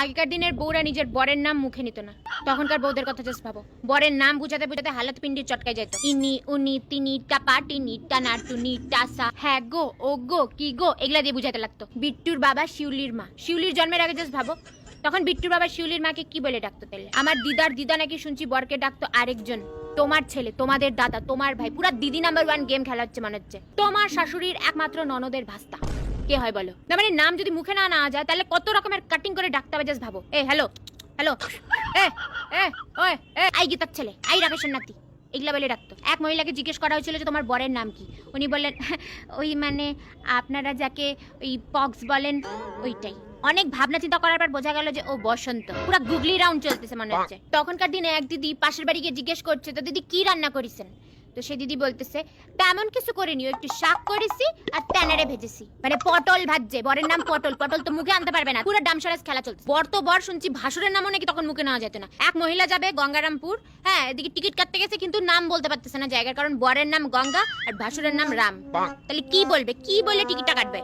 আগেকার দিনের বউরা নিজের বরের নাম মুখে নিত না। তখনকার বউদের কথা জাস্ট ভাবো। বরের নাম বুঝাতে বুঝাতে হালাত পিন্ডি চটকায় যেত ইনি, উনি, তিনি, টাপা, টিনি, টানা, টুনি, টাসা হ্যাঁ গো, ও গো, কি গো, এগুলা দিয়ে বুঝাতে লাগতো। বিট্টুর বাবা শিউলির মা। শিউলির জন্মের আগে জাস্ট ভাবো। তখন বিট্টুর বাবা শিউলির মাকে কি বলে ডাকতো তাহলে আমার দিদার দিদা নাকি শুনছি বরকে ডাকতো আরেকজন। তোমার ছেলে, তোমাদের দাদা, তোমার ভাই, পুরা দিদি নাম্বার ওয়ান গেম খেলা হচ্ছে মনে হচ্ছে। তোমার শাশুড়ির একমাত্র ননদের ভাস্তা। কে হয় বলো? তার মানে নাম যদি মুখে না নেওয়া যায়, তাহলে কত রকমের কাটিং করে ডাকতে হবে জাস্ট ভাবো। এ হ্যালো হ্যালো এ এ, ওই, এ, আই গীতার ছেলে, আই রাকেশের নাতি এগুলা বলে ডাকতো। এক মহিলাকে জিজ্ঞেস করা হয়েছিল যে তোমার বরের নাম কি? উনি বললেন, ওই মানে আপনারা যাকে ওই পক্স বলেন, ওইটাই। অনেক ভাবনা চিন্তা করার পর বোঝা গেল যে ও বসন্ত। পুরো গুগলি রাউন্ড চলতেছে মনে হচ্ছে। তখনকার দিনে এক দিদি পাশের বাড়ি গিয়ে জিজ্ঞেস করছে, তো দিদি কি রান্না করেছেন? তো সে দিদি বলতেছে তেমন কিছু করিনি ও একটু শাক করেছি আর তেলারে ভেজেছি। মানে পটল ভাজছে বরের নাম পটল পটল তো মুখে আনতে পারবে না পুরো ডামসারাস খেলা চলছে। বর তো বর শুনছি ভাসুরের নামও নাকি তখন মুখে নেওয়া যেত না। এক মহিলা যাবে গঙ্গারামপুর হ্যাঁ এদিকে টিকিট কাটতে গেছে কিন্তু নাম বলতে পারতেছে না জায়গার কারণ বরের নাম গঙ্গা আর ভাসুরের নাম রাম। তাহলে কি বলবে কি বলে টিকিটটা কাটবে?